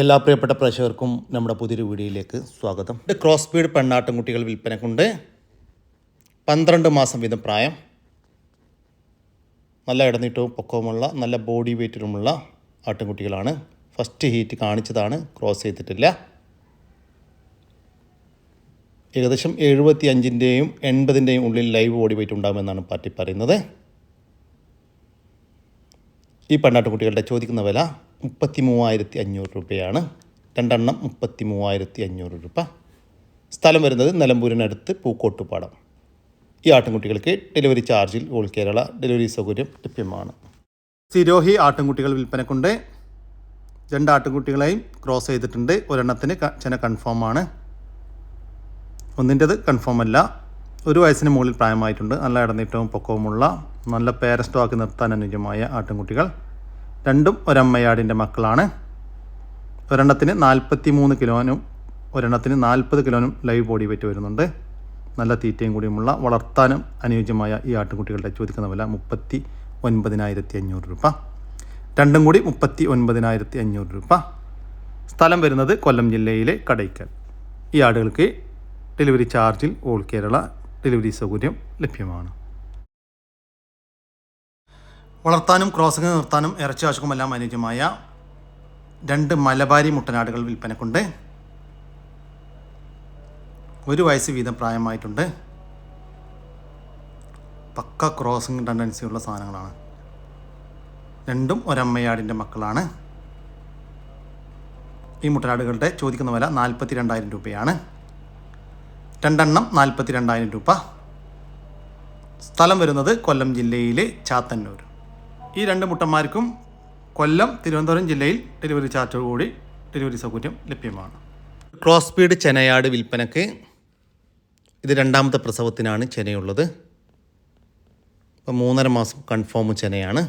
എല്ലാ പ്രിയപ്പെട്ട പ്രേക്ഷകർക്കും നമ്മുടെ പുതിയൊരു വീഡിയോയിലേക്ക് സ്വാഗതം. ഇത് ക്രോസ് ബീഡ് പെണ്ണാട്ടുംകുട്ടികൾ വിൽപ്പനക്കുണ്ട് പന്ത്രണ്ട് മാസം വീതം പ്രായം. നല്ല ഇടനീട്ടവും പൊക്കവുമുള്ള നല്ല ബോഡി വെയ്റ്റിലുമുള്ള ആട്ടിൻകുട്ടികളാണ് ഫസ്റ്റ് ഹീറ്റ് കാണിച്ചതാണ് ക്രോസ് ചെയ്തിട്ടില്ല. ഏകദേശം എഴുപത്തി അഞ്ചിന്റെയും എൺപതിന്റെയും ഉള്ളിൽ ലൈവ് ബോഡി വെയ്റ്റ് ഉണ്ടാകുമെന്നാണ് പാർട്ടി പറയുന്നത്. ഈ പെണ്ണാട്ടുകുട്ടികളുടെ ചോദിക്കുന്ന വില മുപ്പത്തി മൂവായിരത്തി അഞ്ഞൂറ് രൂപയാണ്. രണ്ടെണ്ണം മുപ്പത്തി മൂവായിരത്തി അഞ്ഞൂറ് രൂപ. സ്ഥലം വരുന്നത് നിലമ്പൂരിനടുത്ത് പൂക്കോട്ടുപാടം. ഈ ആട്ടിൻകുട്ടികൾക്ക് ഡെലിവറി ചാർജിൽ ഓൾ കേരള ഡെലിവറി സൗകര്യം ലഭ്യമാണ്. സിരോഹി ആട്ടിൻകുട്ടികൾ വിൽപ്പനക്കുണ്ട്. രണ്ട് ആട്ടിൻകുട്ടികളെയും ക്രോസ് ചെയ്തിട്ടുണ്ട്. ഒരെണ്ണത്തിന് ചെന കൺഫേം ആണ്. ഒന്നിന്റെത് കൺഫേം അല്ല. ഒരു വയസ്സിന് മുകളിൽ പ്രായമായിട്ടുണ്ട്. നല്ല ഇടനീട്ടവും പൊക്കവുമുള്ള നല്ല പേരസ്റ്റോ ആക്കി നിർത്താൻ അനുയോജ്യമായ ആട്ടിൻകുട്ടികൾ. രണ്ടും ഒരമ്മയാടിന്റെ മക്കളാണ്. ഒരെണ്ണത്തിന് നാൽപ്പത്തി മൂന്ന് കിലോനും ഒരെണ്ണത്തിന് നാൽപ്പത് കിലോനും ലൈവ് ബോഡി വെയിറ്റ് വരുന്നുണ്ട്. നല്ല തീറ്റയും കൂടിയുമുള്ള വളർത്താനും അനുയോജ്യമായ ഈ ആട്ടുകുട്ടികളുടെ ചോദിക്കുന്ന വില മുപ്പത്തി ഒൻപതിനായിരത്തി അഞ്ഞൂറ് രൂപ. രണ്ടും കൂടി മുപ്പത്തി ഒൻപതിനായിരത്തി അഞ്ഞൂറ് രൂപ. സ്ഥലം വരുന്നത് കൊല്ലം ജില്ലയിലെ കടയ്ക്കൽ. ഈ ആടുകൾക്ക് ഡെലിവറി ചാർജിൽ ഓൾ കേരള ഡെലിവറി സൗകര്യം ലഭ്യമാണ്. വളർത്താനും ക്രോസിംഗ് നിർത്താനും ഇറച്ചി ആവശ്യക്കുമെല്ലാം അനുയോജ്യമായ രണ്ട് മലബാരി മുട്ടനാടുകൾ വിൽപ്പനക്കുണ്ട്. ഒരു വയസ്സ് വീതം പ്രായമായിട്ടുണ്ട്. പക്ക ക്രോസിംഗ് ടെൻഡൻസിയുള്ള സാധനങ്ങളാണ്. രണ്ടും ഒരമ്മയാടിന്റെ മക്കളാണ്. ഈ മുട്ടനാടുകളുടെ ചോദിക്കുന്ന വില നാൽപ്പത്തി രണ്ടായിരം രൂപയാണ്. രണ്ടെണ്ണം നാൽപ്പത്തി രണ്ടായിരം രൂപ. സ്ഥലം വരുന്നത് കൊല്ലം ജില്ലയിലെ ചാത്തന്നൂർ. ഈ രണ്ട് മുട്ടന്മാർക്കും കൊല്ലം തിരുവനന്തപുരം ജില്ലയിൽ ഡെലിവറി ചാർജോടുകൂടി ഡെലിവറി സൗകര്യം ലഭ്യമാണ്. ക്രോസ് സ്പീഡ് ചെനയാട് വിൽപ്പനക്ക് ഇത് രണ്ടാമത്തെ പ്രസവത്തിനാണ് ചെനയുള്ളത്. ഇപ്പം മൂന്നര മാസം കൺഫേം ചെനയാണ്.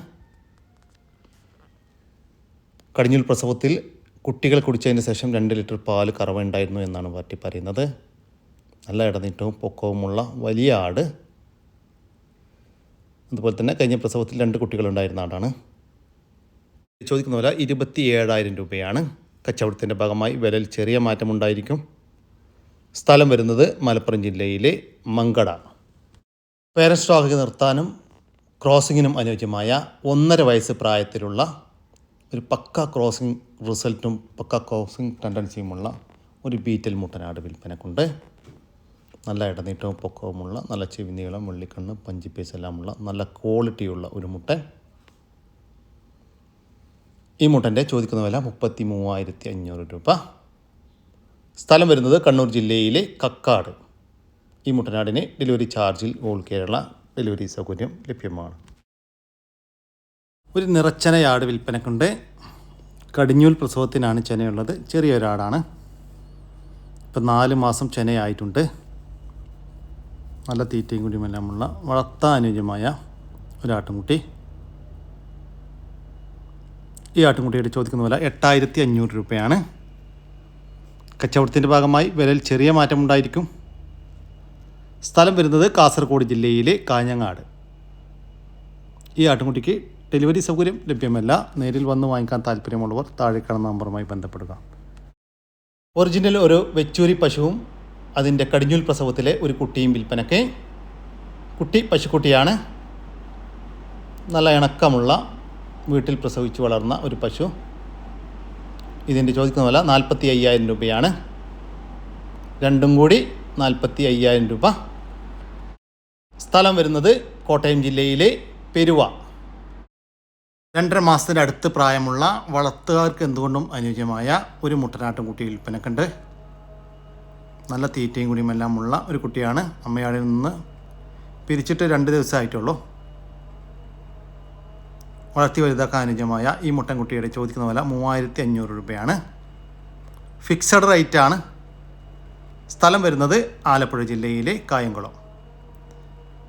കടിഞ്ഞൂൽ പ്രസവത്തിൽ കുട്ടികൾ കുടിച്ചതിന് ശേഷം രണ്ട് ലിറ്റർ പാൽ കറവുണ്ടായിരുന്നു എന്നാണ് പറ്റി പറയുന്നത്. നല്ല ഇടനീട്ടവും പൊക്കവുമുള്ള വലിയ ആട്. അതുപോലെ തന്നെ കഴിഞ്ഞ പ്രസവത്തിൽ രണ്ട് കുട്ടികളുണ്ടായിരുന്ന ആളാണ്. ചോദിക്കുന്ന പോലെ ഇരുപത്തി ഏഴായിരം രൂപയാണ്. കച്ചവടത്തിന്റെ ഭാഗമായി വിലയിൽ ചെറിയ മാറ്റമുണ്ടായിരിക്കും സ്ഥലം വരുന്നത് മലപ്പുറം ജില്ലയിലെ മങ്കട. പേരൻസ് സ്റ്റോക്ക് നിർത്താനും ക്രോസിങ്ങിനും അനുയോജ്യമായ ഒന്നര വയസ്സ് പ്രായത്തിലുള്ള ഒരു പക്ക ക്രോസിംഗ് റിസൾട്ടും പക്ക ക്രോസിംഗ് ടെൻഡൻസിയുമുള്ള ഒരു ബീറ്റൽ മുട്ടനാട് വിൽപ്പനക്കുണ്ട്. നല്ല ഇടനീട്ടവും പൊക്കവുമുള്ള നല്ല ചെവിനീളം വെള്ളിക്കണ്ണ് പഞ്ചിപ്പീസ് എല്ലാമുള്ള നല്ല ക്വാളിറ്റിയുള്ള ഒരു മുട്ട. ഈ മുട്ടന്റെ ചോദിക്കുന്ന വില മുപ്പത്തി മൂവായിരത്തി അഞ്ഞൂറ് രൂപ. സ്ഥലം വരുന്നത് കണ്ണൂർ ജില്ലയിലെ കക്കാട്. ഈ മുട്ടനാടിന് ഡെലിവറി ചാർജിൽ ഓൾ കേരള ഡെലിവറി സൗകര്യം ലഭ്യമാണ്. ഒരു നിറച്ചനയാട് വിൽപ്പനക്കുണ്ട്. കടിഞ്ഞൂൽ പ്രസവത്തിനാണ് ചെനയുള്ളത്. ചെറിയൊരാടാണ്. ഇപ്പം നാല് മാസം ചെനയായിട്ടുണ്ട്. നല്ല തീറ്റയും കുടിയുമെല്ലാമുള്ള വളർത്താൻ അനുയോജ്യമായ ഒരാട്ടുംകുട്ടി. ഈ ആട്ടുംകുട്ടിയുടെ ചോദിക്കുന്ന വില എട്ടായിരത്തി അഞ്ഞൂറ് രൂപയാണ്. കച്ചവടത്തിന്റെ ഭാഗമായി വിലയിൽ ചെറിയ മാറ്റമുണ്ടായിരിക്കും സ്ഥലം വരുന്നത് കാസർഗോഡ് ജില്ലയിലെ കാഞ്ഞങ്ങാട്. ഈ ആട്ടുംകുട്ടിക്ക് ഡെലിവറി സൗകര്യം ലഭ്യമല്ല. നേരിൽ വന്ന് വാങ്ങിക്കാൻ താല്പര്യമുള്ളവർ താഴെ കാണുന്ന നമ്പറുമായി ബന്ധപ്പെടുക. ഒറിജിനൽ ഒരു വെച്ചൂരി പശുവും അതിന്റെ കടിഞ്ഞൂൽ പ്രസവത്തിലെ ഒരു കുട്ടിയും വിൽപ്പനയ്ക്ക് കുട്ടി പശുക്കുട്ടിയാണ്. നല്ല ഇണക്കമുള്ള വീട്ടിൽ പ്രസവിച്ച് വളർന്ന ഒരു പശു. ഇതിന്റെ ചോദിക്കുന്ന വില നാൽപ്പത്തി അയ്യായിരം രൂപയാണ്. രണ്ടും കൂടി നാൽപ്പത്തി അയ്യായിരം രൂപ. സ്ഥലം വരുന്നത് കോട്ടയം ജില്ലയിലെ പെരുവ. രണ്ടര മാസത്തിന്റെ അടുത്ത് പ്രായമുള്ള വളർത്തുകാർക്ക് എന്തുകൊണ്ടും അനുയോജ്യമായ ഒരു മുട്ടനാട്ടും കുട്ടി വിൽപ്പനക്കുണ്ട്. നല്ല തീറ്റയും കുടിയുമെല്ലാം ഉള്ള ഒരു കുട്ടിയാണ്. അമ്മയാടിൽ നിന്ന് പിരിച്ചിട്ട് രണ്ട് ദിവസമായിട്ടുള്ളൂ വളർത്തി വലുതാക്കാൻ അനുജമായ ഈ മുട്ടൻകുട്ടിയുടെ ചോദിക്കുന്ന വില മൂവായിരത്തി അഞ്ഞൂറ് രൂപയാണ്. ഫിക്സഡ് റേറ്റ് ആണ്. സ്ഥലം വരുന്നത് ആലപ്പുഴ ജില്ലയിലെ കായംകുളം.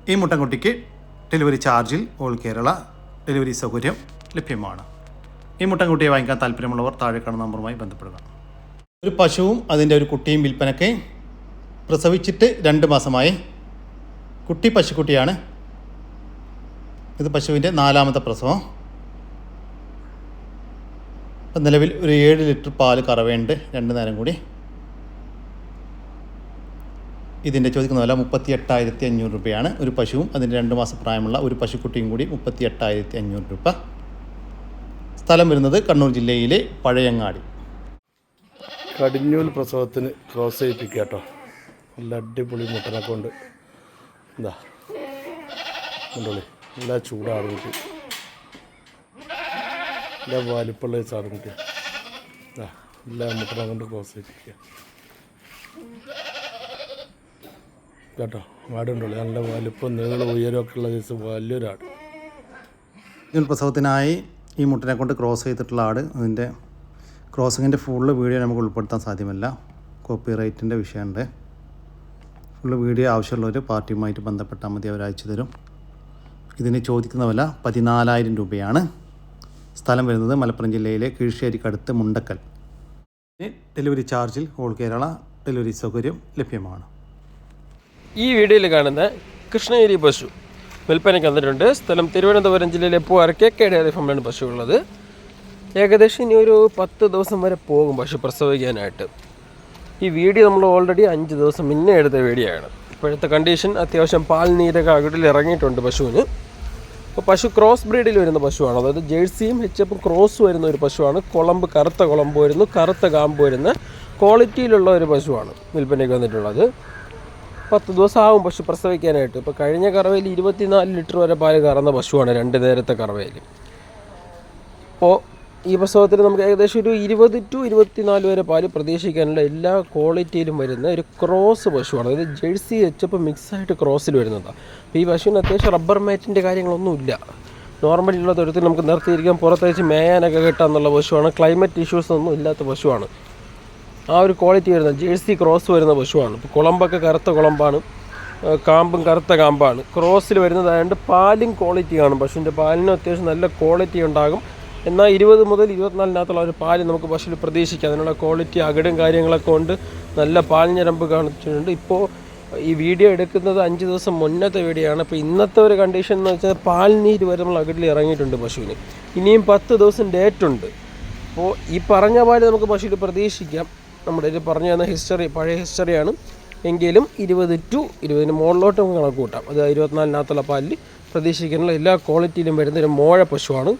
ഈ മുട്ടൻകുട്ടിക്ക് ഡെലിവറി ചാർജിൽ ഓൾ കേരള ഡെലിവറി സൗകര്യം ലഭ്യമാണ്. ഈ മുട്ടൻകുട്ടിയെ വാങ്ങിക്കാൻ താല്പര്യമുള്ളവർ താഴെ കാണുന്ന നമ്പറുമായി ബന്ധപ്പെടുക. ഒരു പശുവും അതിന്റെ ഒരു കുട്ടിയും വിൽപ്പനയ്ക്ക് പ്രസവിച്ചിട്ട് രണ്ട് മാസമായി. കുട്ടി പശുക്കുട്ടിയാണ്. ഇത് പശുവിന്റെ നാലാമത്തെ പ്രസവം. ഇപ്പം നിലവിൽ ഒരു ഏഴ് ലിറ്റർ പാൽ കറവയുണ്ട്. രണ്ട് നേരം കൂടി. ഇതിന്റെ ചോദിക്കുന്ന വില മുപ്പത്തി എട്ടായിരത്തി അഞ്ഞൂറ് രൂപയാണ്. ഒരു പശുവും അതിന്റെ രണ്ട് മാസം പ്രായമുള്ള ഒരു പശുക്കുട്ടിയും കൂടി മുപ്പത്തി എട്ടായിരത്തി അഞ്ഞൂറ് രൂപ. സ്ഥലം വരുന്നത് കണ്ണൂർ ജില്ലയിലെ പഴയങ്ങാടി. കടിഞ്ഞൂൽ പ്രസവത്തിന് ക്രോസ് ചെയ്യിപ്പിക്കുക കേട്ടോ. നല്ല അടിപൊളി മുട്ടനെ കൊണ്ട്. എന്താ കണ്ടോളി? നല്ല ചൂടാണ് കുട്ടി. നല്ല വലിപ്പുള്ള സാധനം കുട്ടി. നല്ല മുട്ടനെ കൊണ്ട് ക്രോസ് ചെയ്യിപ്പിക്കുക. കേട്ടോ? ആടുണ്ടല്ലോ നല്ല വലിപ്പം നീളം ഉയരമൊക്കെ ഉള്ള ദിവസം വലിയൊരാട്. പ്രസവത്തിനായി ഈ മുട്ടനെ കൊണ്ട് ക്രോസ് ചെയ്തിട്ടുള്ള ആട് അതിന്റെ ക്രോസിങ്ങിന്റെ ഫുള്ള് വീഡിയോ നമുക്ക് ഉൾപ്പെടുത്താൻ സാധ്യമല്ല. കോപ്പി റൈറ്റിന്റെ വിഷയമുണ്ട്. ഫുള്ള് വീഡിയോ ആവശ്യമുള്ളവർ പാർട്ടിയുമായിട്ട് ബന്ധപ്പെട്ടാൽ മതി അവർ അയച്ചു തരും. ഇതിന് ചോദിക്കുന്ന വില പതിനാലായിരം രൂപയാണ്. സ്ഥലം വരുന്നത് മലപ്പുറം ജില്ലയിലെ കീഴ്ശ്ശേരിക്കടുത്ത് മുണ്ടക്കൽ. ഡെലിവറി ചാർജിൽ ഓൾ കേരള ഡെലിവറി സൗകര്യം ലഭ്യമാണ്. ഈ വീഡിയോയിൽ കാണുന്ന കൃഷ്ണഗിരി പശു വിൽപ്പനയ്ക്ക് വന്നിട്ടുണ്ട്. സ്ഥലം തിരുവനന്തപുരം ജില്ലയിലെ പൂവാരക്കെ കേടേറി ഫാമിലാണ് പശു ഉള്ളത്. ഏകദേശം ഇനി ഒരു പത്ത് ദിവസം വരെ പോകും പശു പ്രസവിക്കാനായിട്ട്. ഈ വീഡിയോ നമ്മൾ ഓൾറെഡി അഞ്ച് ദിവസം മുന്നേ എടുത്ത വീഡിയോ ആണ്. ഇപ്പോഴത്തെ കണ്ടീഷൻ അത്യാവശ്യം പാൽ നീരൊക്കെ അകിടിൽ ഇറങ്ങിയിട്ടുണ്ട് പശുവിന്. അപ്പോൾ പശു ക്രോസ് ബ്രീഡിൽ വരുന്ന പശുവാണ്. അതായത് ജേഴ്സിയും ഹെച്ചപ്പും ക്രോസ് വരുന്ന ഒരു പശുവാണ്. കുളമ്പ് കറുത്ത കുളമ്പ് വരുന്നു. കറുത്ത കാമ്പ് വരുന്ന ക്വാളിറ്റിയിലുള്ള ഒരു പശുവാണ് വിൽപ്പനയ്ക്ക് വന്നിട്ടുള്ളത്. പത്ത് ദിവസം ആവും പശു പ്രസവിക്കാനായിട്ട്. ഇപ്പോൾ കഴിഞ്ഞ കറവയിൽ ഇരുപത്തിനാല് ലിറ്റർ വരെ പാൽ കറന്ന പശുവാണ് രണ്ട് നേരത്തെ കറവയിൽ. അപ്പോൾ ഈ പ്രസവത്തിൽ നമുക്ക് ഏകദേശം ഒരു ഇരുപത് ടു ഇരുപത്തിനാല് വരെ പാൽ പ്രതീക്ഷിക്കാനുള്ള എല്ലാ ക്വാളിറ്റിയിലും വരുന്ന ഒരു ക്രോസ് പശുവാണ്. അതായത് ജേഴ്സി വെച്ചപ്പോൾ മിക്സായിട്ട് ക്രോസിൽ വരുന്നതാണ് അപ്പോൾ ഈ പശുവിന് അത്യാവശ്യം റബ്ബർ മാറ്റിന്റെ കാര്യങ്ങളൊന്നുമില്ല. നോർമലിയുള്ള തൊഴുത്തിൽ നമുക്ക് നിർത്തിയിരിക്കാൻ പുറത്തേച്ച് മേയാനൊക്കെ കിട്ടാമെന്നുള്ള പശുവാണ്. ക്ലൈമറ്റ് ഇഷ്യൂസ് ഒന്നും ഇല്ലാത്ത പശുവാണ്. ആ ഒരു ക്വാളിറ്റി വരുന്ന ജേഴ്സി ക്രോസ് വരുന്ന പശുവാണ്. ഇപ്പോൾ കുളമ്പൊക്കെ കറുത്ത കുളമ്പാണ്. കാമ്പും കറുത്ത കാമ്പാണ്. ക്രോസിൽ വരുന്നതായതുകൊണ്ട് പാലും ക്വാളിറ്റി കാണും പശുവിന്റെ പാലിനും അത്യാവശ്യം നല്ല ക്വാളിറ്റി ഉണ്ടാകും. എന്നാൽ ഇരുപത് മുതൽ ഇരുപത്തിനാലിനകത്തുള്ള ഒരു പാൽ നമുക്ക് പശുവിൽ പ്രതീക്ഷിക്കാം. അതിനുള്ള ക്വാളിറ്റി അകടും കാര്യങ്ങളൊക്കെ ഉണ്ട്. നല്ല പാൽ ഞരമ്പ് കാണിച്ചിട്ടുണ്ട്. ഇപ്പോൾ ഈ വീഡിയോ എടുക്കുന്നത് അഞ്ച് ദിവസം മുന്നത്തെ വീഡിയോ ആണ് അപ്പോൾ ഇന്നത്തെ ഒരു കണ്ടീഷൻ എന്ന് വെച്ചാൽ പാൽ നീര് വരെ നമ്മൾ അകടിൽ ഇറങ്ങിയിട്ടുണ്ട് പശുവിന്. ഇനിയും പത്ത് ദിവസം ഡേറ്റ് ഉണ്ട്. അപ്പോൾ ഈ പറഞ്ഞ പാൽ നമുക്ക് പശുവിൽ പ്രതീക്ഷിക്കാം. നമ്മുടെ ഇത് പറഞ്ഞു തന്ന ഹിസ്റ്ററി പഴയ ഹിസ്റ്ററിയാണ് എങ്കിലും ഇരുപത് ടു ഇരുപതിന് മുകളിലോട്ട് നമുക്ക് കണക്ക് കൂട്ടാം. അത് ഇരുപത്തിനാലിനകത്തുള്ള പാലിൽ പ്രതീക്ഷിക്കാനുള്ള എല്ലാ ക്വാളിറ്റിയിലും വരുന്ന ഒരു മോഴ പശുവാണ്.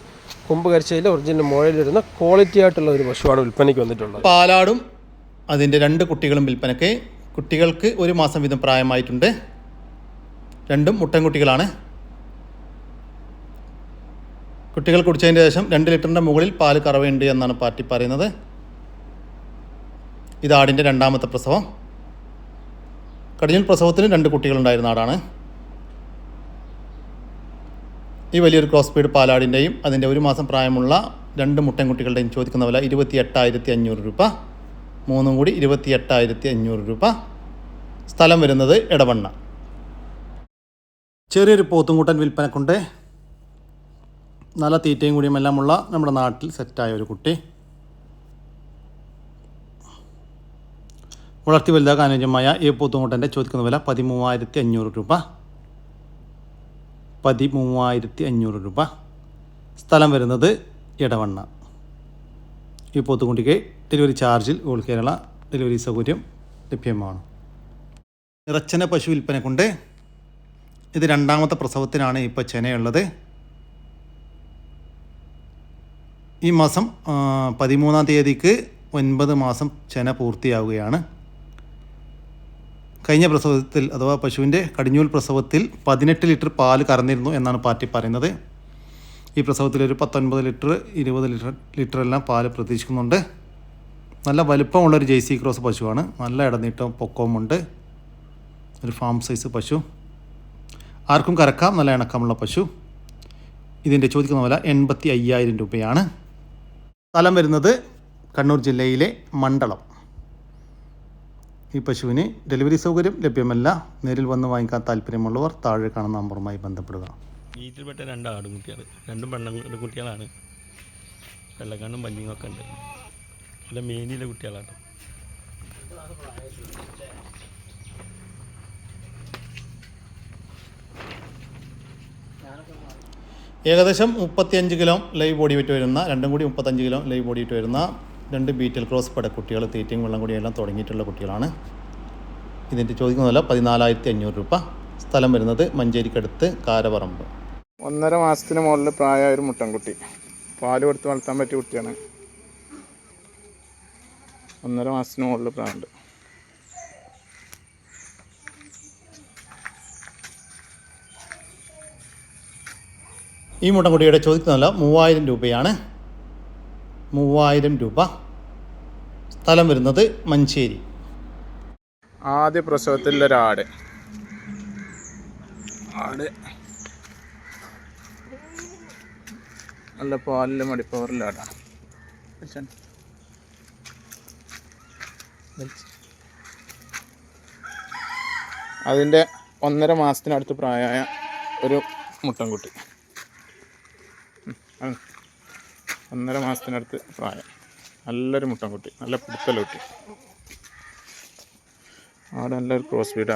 കൊമ്പ് കരിച്ചതിൽ ഒറിജിനൽ മുഴയിൽ വരുന്ന ക്വാളിറ്റി ആയിട്ടുള്ള ഒരു പശുവാണ് വിൽപ്പനയ്ക്ക് വന്നിട്ടുള്ളത്. പാലാടും അതിന്റെ രണ്ട് കുട്ടികളും വിൽപ്പനയ്ക്ക്. കുട്ടികൾക്ക് ഒരു മാസം വീതം പ്രായമായിട്ടുണ്ട്. രണ്ടും മുട്ടൻകുട്ടികളാണ് കുട്ടികൾ കുടിച്ചതിന് ശേഷം രണ്ട് ലിറ്ററിന്റെ മുകളിൽ പാൽ കറവയുണ്ട് എന്നാണ് പാർട്ടി പറയുന്നത്. ഇത് ആടിന്റെ രണ്ടാമത്തെ പ്രസവം. കടിഞ്ഞൽ പ്രസവത്തിന് രണ്ട് കുട്ടികളുണ്ടായിരുന്ന ആടാണ്. ഈ വലിയൊരു ക്രോസ് സ്പീഡ് പാലാടിന്റെയും അതിന്റെ ഒരു മാസം പ്രായമുള്ള രണ്ട് മുട്ടൻകുട്ടികളുടെയും ചോദിക്കുന്ന വില ഇരുപത്തി എട്ടായിരത്തി അഞ്ഞൂറ് രൂപ. മൂന്നും കൂടി ഇരുപത്തി എട്ടായിരത്തി അഞ്ഞൂറ് രൂപ. സ്ഥലം വരുന്നത് ഇടവണ്ണ ചെറിയൊരു പോത്തുംകൂട്ടൻ വിൽപ്പനക്കുണ്ട്. നല്ല തീറ്റയും കൂടിയും എല്ലാമുള്ള നമ്മുടെ നാട്ടിൽ സെറ്റായ ഒരു കുട്ടി. വളർത്തി വലുതാക്കാൻ അനുയോജ്യമായ ഈ പോത്തുംകൂട്ടന്റെ ചോദിക്കുന്ന വില പതിമൂവായിരത്തി അഞ്ഞൂറ് രൂപ. പതിമൂവായിരത്തി അഞ്ഞൂറ് രൂപ. സ്ഥലം വരുന്നത് ഇടവണ്ണ ഈ പോത്തുകുട്ടിക്ക് ഡെലിവറി ചാർജിൽ ഓൾ കേരള ഡെലിവറി സൗകര്യം ലഭ്യമാണ്. ഇറച്ചന പശു വിൽപ്പന കൊണ്ട് ഇത് രണ്ടാമത്തെ പ്രസവത്തിനാണ് ഇപ്പോൾ ചെനയുള്ളത്. ഈ മാസം പതിമൂന്നാം തീയതിക്ക് ഒൻപത് മാസം ചെന പൂർത്തിയാവുകയാണ്. കഴിഞ്ഞ പ്രസവത്തിൽ അഥവാ പശുവിന്റെ കടിഞ്ഞൂൽ പ്രസവത്തിൽ പതിനെട്ട് ലിറ്റർ പാൽ കറന്നിരുന്നു എന്നാണ് പാർട്ടി പറയുന്നത്. ഈ പ്രസവത്തിൽ ഒരു പത്തൊൻപത് ലിറ്റർ ഇരുപത് ലിറ്റർ ലിറ്റർ എല്ലാം പാൽ പ്രതീക്ഷിക്കുന്നുണ്ട്. നല്ല വലുപ്പമുള്ളൊരു ജെയ്സി ക്രോസ് പശുവാണ്. നല്ല ഇടനീട്ടവും പൊക്കവുമുണ്ട്. ഒരു ഫാം സൈസ് പശു. ആർക്കും കറക്കാം നല്ല ഇണക്കമുള്ള പശു. ഇതിന്റെ ചോദിക്കുന്ന വില എൺപത്തി അയ്യായിരം രൂപയാണ്. സ്ഥലം വരുന്നത് കണ്ണൂർ ജില്ലയിലെ മണ്ഡലം. ഈ പശുവിന് ഡെലിവറി സൗകര്യം ലഭ്യമല്ല. നേരിൽ വന്ന് വാങ്ങിക്കാൻ താല്പര്യമുള്ളവർ താഴെ കാണുന്ന നമ്പറുമായി ബന്ധപ്പെടുക. വീട്ടിൽപ്പെട്ട രണ്ട് ആടുകുട്ടികൾ രണ്ടും പെണ്ണുകുട്ടികളാണ് വെള്ളക്കണ്ണും ഒക്കെ ഉണ്ട്. നല്ല മേനിയിലെ കുട്ടികളാണ് ഏകദേശം മുപ്പത്തിയഞ്ച് കിലോ ലൈവ് ബോഡി വെറ്റ് വരുന്ന രണ്ടും കൂടി മുപ്പത്തഞ്ച് കിലോ ലൈവ് ബോഡി വെറ്റ് വരുന്ന രണ്ട് ബീറ്റൽ ക്രോസ് പടക്കുട്ടികൾ തീറ്റയും വെള്ളം കുടിയെല്ലാം എല്ലാം തുടങ്ങിയിട്ടുള്ള കുട്ടികളാണ്. ഇതിന്റെ ചോദിക്കുന്നതല്ല പതിനാലായിരത്തി അഞ്ഞൂറ് രൂപ. സ്ഥലം വരുന്നത് മഞ്ചേരിക്കടുത്ത് കാരപറമ്പ് ഒന്നര മാസത്തിന് മുകളിൽ പ്രായമായ ഒരു മുട്ടൻകുട്ടി. പാൽ കൊടുത്ത് വളർത്താൻ പറ്റിയ കുട്ടിയാണ്. ഒന്നര മാസത്തിന് മുകളിൽ പ്രായമുണ്ട്. ഈ മുട്ടൻകുട്ടിയുടെ ചോദിക്കുന്നതല്ല മൂവായിരം രൂപയാണ്. മൂവായിരം രൂപ സ്ഥലം വരുന്നത് മഞ്ചേരി. ആദ്യ പ്രസവത്തിൽ ഒരാട്. ആട്. നല്ല പാലിലെ മടിപ്പവറിലാടാണ്. അതിന്റെ ഒന്നര മാസത്തിനടുത്ത് പ്രായമായ ഒരു മുട്ടൻകുട്ടി. ഒന്നര മാസത്തിനടുത്ത് പ്രായം നല്ലൊരു മുട്ടൻകുട്ടി നല്ല പിടുത്തല കുട്ടി ആട് നല്ലൊരു ക്രോസ് ബീഡ്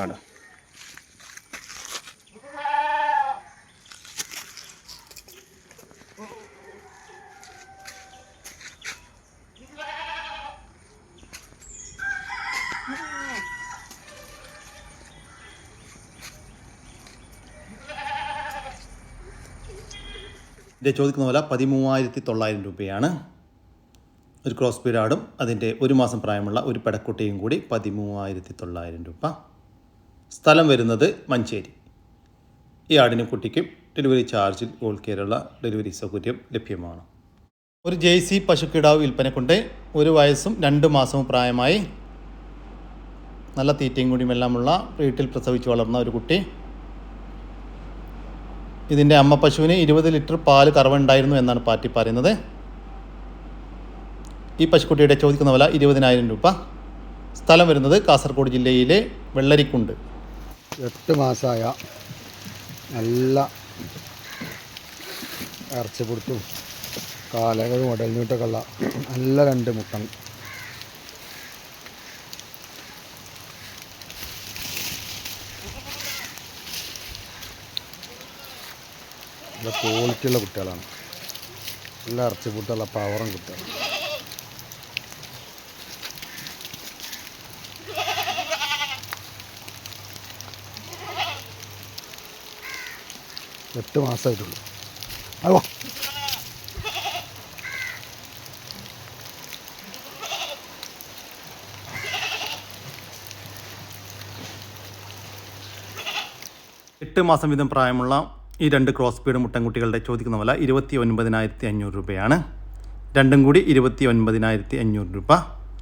ഇതിന്റെ ചോദിക്കുന്ന വില പതിമൂവായിരത്തി തൊള്ളായിരം രൂപയാണ്. ഒരു ക്രോസ് പീരാടും അതിന്റെ ഒരു മാസം പ്രായമുള്ള ഒരു പെടക്കുട്ടിയും കൂടി പതിമൂവായിരത്തി തൊള്ളായിരം രൂപ. സ്ഥലം വരുന്നത് മഞ്ചേരി. ഈ ആടിനും കുട്ടിക്കും ഡെലിവറി ചാർജിൽ ഓൾ കേരള ഡെലിവറി സൗകര്യം ലഭ്യമാണ്. ഒരു ജെ സി പശുക്കിടാവ് വിൽപ്പനക്കുണ്ട്. ഒരു വയസ്സും രണ്ട് മാസവും പ്രായമായി നല്ല തീറ്റയും കൂടിയുമെല്ലാമുള്ള വീട്ടിൽ പ്രസവിച്ച് വളർന്ന ഒരു കുട്ടി. ഇതിന്റെ അമ്മ പശുവിന് ഇരുപത് ലിറ്റർ പാൽ കറവുണ്ടായിരുന്നു എന്നാണ് പാർട്ടി പറയുന്നത്. ഈ പശുക്കുട്ടിയുടെ ചോദിക്കുന്ന വില ഇരുപതിനായിരം രൂപ. സ്ഥലം വരുന്നത് കാസർഗോഡ് ജില്ലയിലെ വെള്ളരിക്കുണ്ട്. എട്ട് മാസമായ നല്ല ഇറച്ചി കൊടുത്തും കാലകളും ഉടലിഞ്ഞിട്ടൊക്കെ ഉള്ള നല്ല രണ്ട് മുട്ടൻ നല്ല ക്വാളിറ്റിയുള്ള കുട്ടികളാണ്. നല്ല ഇറച്ചിപ്പൊട്ടുള്ള പവറും കുട്ടികൾ എട്ട് മാസമായിട്ടുള്ളൂ അതോ എട്ട് മാസം വീതം പ്രായമുള്ള ഈ രണ്ട് ക്രോസ് ബീഡ് മുട്ടൻകുട്ടികളുടെ ചോദിക്കുന്ന വില ഇരുപത്തി ഒൻപതിനായിരത്തി അഞ്ഞൂറ് രൂപയാണ്. രണ്ടും കൂടി ഇരുപത്തി ഒൻപതിനായിരത്തി അഞ്ഞൂറ് രൂപ.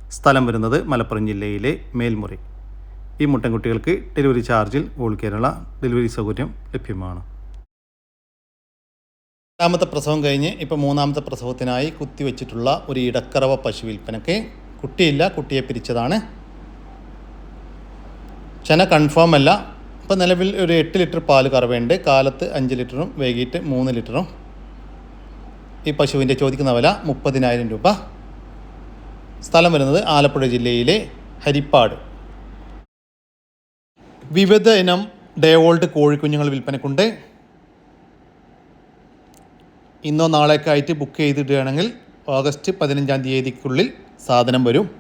സ്ഥലം വരുന്നത് മലപ്പുറം ജില്ലയിലെ മേൽമുറി. ഈ മുട്ടൻകുട്ടികൾക്ക് ഡെലിവറി ചാർജിൽ ഓൾ കേരള ഡെലിവറി സൗകര്യം ലഭ്യമാണ്. രണ്ടാമത്തെ പ്രസവം കഴിഞ്ഞ് ഇപ്പോൾ മൂന്നാമത്തെ പ്രസവത്തിനായി കുത്തിവെച്ചിട്ടുള്ള ഒരു ഇടക്കറവ പശു വിൽപ്പനയ്ക്ക് കുട്ടിയില്ല കുട്ടിയെ പിരിച്ചതാണ്. ചെന കൺഫേം അല്ല ഇപ്പോൾ നിലവിൽ ഒരു എട്ട് ലിറ്റർ പാൽ കറവയുണ്ട്. കാലത്ത് അഞ്ച് ലിറ്ററും വൈകിട്ട് മൂന്ന് ലിറ്ററും. ഈ പശുവിന്റെ ചോദിക്കുന്ന വില മുപ്പതിനായിരം രൂപ. സ്ഥലം വരുന്നത് ആലപ്പുഴ ജില്ലയിലെ ഹരിപ്പാട്. വിവിധ ഇനം ഡേ ഓൾഡ് കോഴിക്കുഞ്ഞുങ്ങൾ വിൽപ്പനക്കുണ്ട്. ഇന്നോ നാളേക്കായിട്ട് ബുക്ക് ചെയ്തിടുകയാണെങ്കിൽ ഓഗസ്റ്റ് പതിനഞ്ചാം തീയതിക്കുള്ളിൽ സാധനം വരും.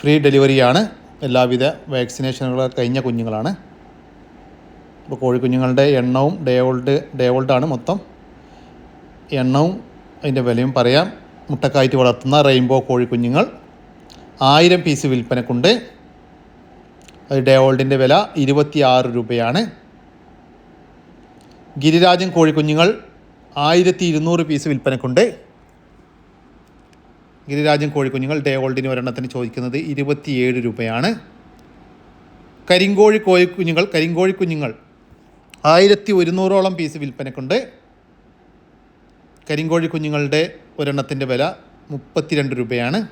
ഫ്രീ ഡെലിവറിയാണ്. എല്ലാവിധ വാക്സിനേഷനുകൾ കഴിഞ്ഞ കുഞ്ഞുങ്ങളാണ്. ഇപ്പോൾ കോഴിക്കുഞ്ഞുങ്ങളുടെ എണ്ണവും ഡേ ഓൾഡ് ഡേ ഓൾഡാണ് മൊത്തം. എണ്ണവും അതിന്റെ വിലയും പറയാം. മുട്ടക്കായിട്ട് വളർത്തുന്ന റെയിൻബോ കോഴിക്കുഞ്ഞുങ്ങൾ. ആയിരം പീസ് വിൽപ്പനക്കുണ്ട്. അത് ഡേ ഓൾഡിന്റെ വില ഇരുപത്തി ആറ് രൂപയാണ്. ഗിരിരാജൻ കോഴിക്കുഞ്ഞുങ്ങൾ ആയിരത്തി ഇരുന്നൂറ് പീസ് വിൽപ്പനക്കുണ്ട്. ഗിരിരാജൻ കോഴിക്കുഞ്ഞുങ്ങൾ ഡേ ഓൾഡിന് ഒരെണ്ണത്തിന് ചോദിക്കുന്നത് ഇരുപത്തിയേഴ് രൂപയാണ്. കരിങ്കോഴി കോഴിക്കുഞ്ഞുങ്ങൾ കരിങ്കോഴി കുഞ്ഞുങ്ങൾ ആയിരത്തി ഒരുന്നൂറോളം പീസ് വിൽപ്പനക്കുണ്ട്. കരിങ്കോഴി കുഞ്ഞുങ്ങളുടെ ഒരെണ്ണത്തിന്റെ വില മുപ്പത്തിരണ്ട് രൂപയാണ്.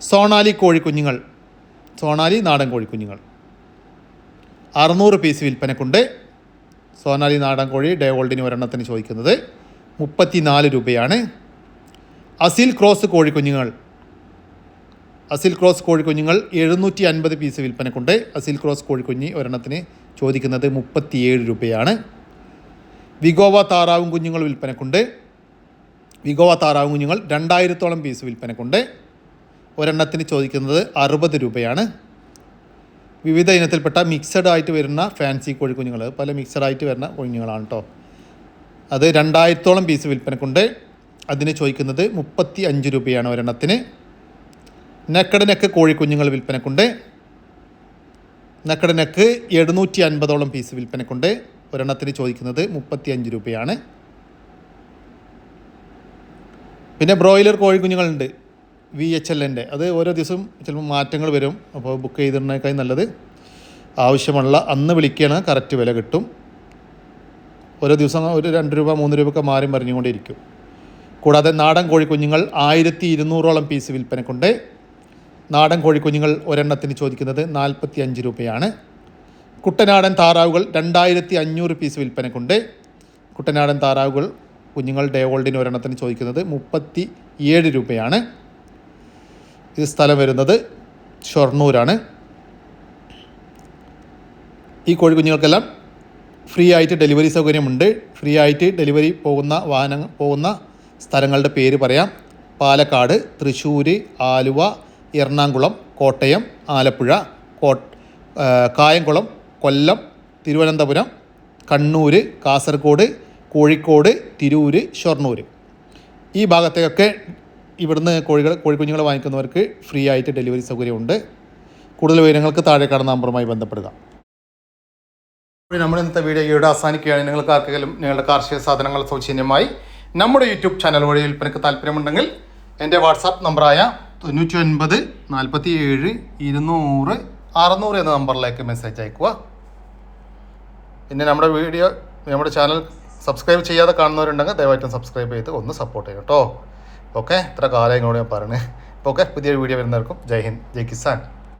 സോണാലി കോഴിക്കുഞ്ഞുങ്ങൾ സോണാലി നാടൻ കോഴിക്കുഞ്ഞുങ്ങൾ. അറുന്നൂറ് പീസ് വിൽപ്പനക്കുണ്ട്. സോണാലി നാടൻ കോഴി ഡേ ഓൾഡിന് ഒരെണ്ണത്തിന് ചോദിക്കുന്നത് മുപ്പത്തിനാല് രൂപയാണ്. അസിൽ ക്രോസ് കോഴിക്കുഞ്ഞുങ്ങൾ. അസിൽ ക്രോസ് കോഴിക്കുഞ്ഞുങ്ങൾ എഴുന്നൂറ്റി അൻപത് പീസ് വിൽപ്പനക്കുണ്ട്. അസിൽ ക്രോസ് കോഴിക്കുഞ്ഞ് ഒരെണ്ണത്തിന് ചോദിക്കുന്നത് മുപ്പത്തിയേഴ് രൂപയാണ്. വിഗോവ താറാവും കുഞ്ഞുങ്ങൾ വിൽപ്പനക്കുണ്ട്. വിഗോവ താറാവും കുഞ്ഞുങ്ങൾ രണ്ടായിരത്തോളം പീസ് വിൽപ്പനക്കുണ്ട്. ഒരെണ്ണത്തിന് ചോദിക്കുന്നത് അറുപത് രൂപയാണ്. വിവിധ ഇനത്തിൽപ്പെട്ട മിക്സഡ് ആയിട്ട് വരുന്ന ഫാൻസി കോഴിക്കുഞ്ഞുങ്ങൾ പല മിക്സഡ് ആയിട്ട് വരുന്ന കുഞ്ഞുങ്ങളാണ് കേട്ടോ അത് രണ്ടായിരത്തോളം പീസ് വിൽപ്പനക്കുണ്ട്. അതിന് ചോദിക്കുന്നത് മുപ്പത്തി അഞ്ച് രൂപയാണ് ഒരെണ്ണത്തിന്. നെക്കട് നെക്ക് കോഴിക്കുഞ്ഞുങ്ങൾ വിൽപ്പനക്കുണ്ട്. നെക്കട് നെക്ക് എഴുന്നൂറ്റി അൻപതോളം പീസ് വിൽപ്പനക്കുണ്ട്. ഒരെണ്ണത്തിന് ചോദിക്കുന്നത് മുപ്പത്തി അഞ്ച് രൂപയാണ്. പിന്നെ ബ്രോയിലർ കോഴിക്കുഞ്ഞുങ്ങളുണ്ട്. വി എച്ച് എല്ലിന്റെ. അത് ഓരോ ദിവസവും ചിലപ്പോൾ മാറ്റങ്ങൾ വരും. അപ്പോൾ ബുക്ക് ചെയ്തിരുന്നേക്കാൾ നല്ലത്. ആവശ്യമുള്ള അന്ന് വിളിക്കുകയാണ്. കറക്റ്റ് വില കിട്ടും. ഓരോ ദിവസം ഒരു രണ്ട് രൂപ മൂന്ന് രൂപയൊക്കെ മാറി മറിഞ്ഞുകൊണ്ടിരിക്കും. കൂടാതെ നാടൻ കോഴിക്കുഞ്ഞുങ്ങൾ ആയിരത്തി ഇരുന്നൂറോളം പീസ് വിൽപ്പനക്കുണ്ട്. നാടൻ കോഴിക്കുഞ്ഞുങ്ങൾ ഒരെണ്ണത്തിന് ചോദിക്കുന്നത് നാൽപ്പത്തി അഞ്ച് രൂപയാണ്. കുട്ടനാടൻ താറാവുകൾ രണ്ടായിരത്തി അഞ്ഞൂറ് പീസ് വിൽപ്പനക്കുണ്ട്. കുട്ടനാടൻ താറാവുകൾ കുഞ്ഞുങ്ങൾ ഡേ ഓൾഡിന് ഒരെണ്ണത്തിന് ചോദിക്കുന്നത് മുപ്പത്തി ഏഴ് രൂപയാണ്. ഇത് സ്ഥലം വരുന്നത് ഷൊർണൂരാണ്. ഈ കോഴിക്കുഞ്ഞുങ്ങൾക്കെല്ലാം ഫ്രീ ആയിട്ട് ഡെലിവറി സൗകര്യമുണ്ട്. ഫ്രീ ആയിട്ട് ഡെലിവറി പോകുന്ന വാഹനങ്ങൾ പോകുന്ന സ്ഥലങ്ങളുടെ പേര് പറയാം. പാലക്കാട് തൃശ്ശൂർ ആലുവ എറണാകുളം കോട്ടയം ആലപ്പുഴ കോ കായംകുളം കൊല്ലം തിരുവനന്തപുരം കണ്ണൂർ കാസർഗോഡ് കോഴിക്കോട് തിരൂർ ഷൊർണൂർ ഈ ഭാഗത്തേക്കൊക്കെ ഇവിടുന്ന് കോഴികൾ കോഴിക്കുഞ്ഞുങ്ങൾ വാങ്ങിക്കുന്നവർക്ക് ഫ്രീ ആയിട്ട് ഡെലിവറി സൗകര്യമുണ്ട്. കൂടുതൽ വിവരങ്ങൾക്ക് താഴെ കാണുന്ന നമ്പറുമായി ബന്ധപ്പെടുക. നമ്മൾ ഇന്നത്തെ വീഡിയോ ഇവിടെ അവസാനിക്കുകയാണ്. നിങ്ങൾക്ക് ആർക്കെങ്കിലും നിങ്ങളുടെ കാർഷിക സാധനങ്ങൾ സൗജന്യമായി നമ്മുടെ യൂട്യൂബ് ചാനൽ വഴി വിൽപ്പനയ്ക്ക് താല്പര്യമുണ്ടെങ്കിൽ എന്റെ വാട്സാപ്പ് നമ്പറായ തൊണ്ണൂറ്റി ഒൻപത് നാൽപ്പത്തി ഏഴ് ഇരുന്നൂറ് അറുന്നൂറ് എന്ന നമ്പറിലേക്ക് മെസ്സേജ് അയക്കുക. പിന്നെ നമ്മുടെ വീഡിയോ നമ്മുടെ ചാനൽ സബ്സ്ക്രൈബ് ചെയ്യാതെ കാണുന്നവരുണ്ടെങ്കിൽ ദയവായിട്ടും സബ്സ്ക്രൈബ് ചെയ്ത് ഒന്ന് സപ്പോർട്ട് ചെയ്യും കേട്ടോ ഓക്കെ ഇത്ര കാലം ഇങ്ങോട്ട് ഞാൻ പറഞ്ഞു. ഓക്കെ പുതിയൊരു വീഡിയോ വരുന്നവർക്കും ജയ് ഹിന്ദ് ജയ് കിസാൻ.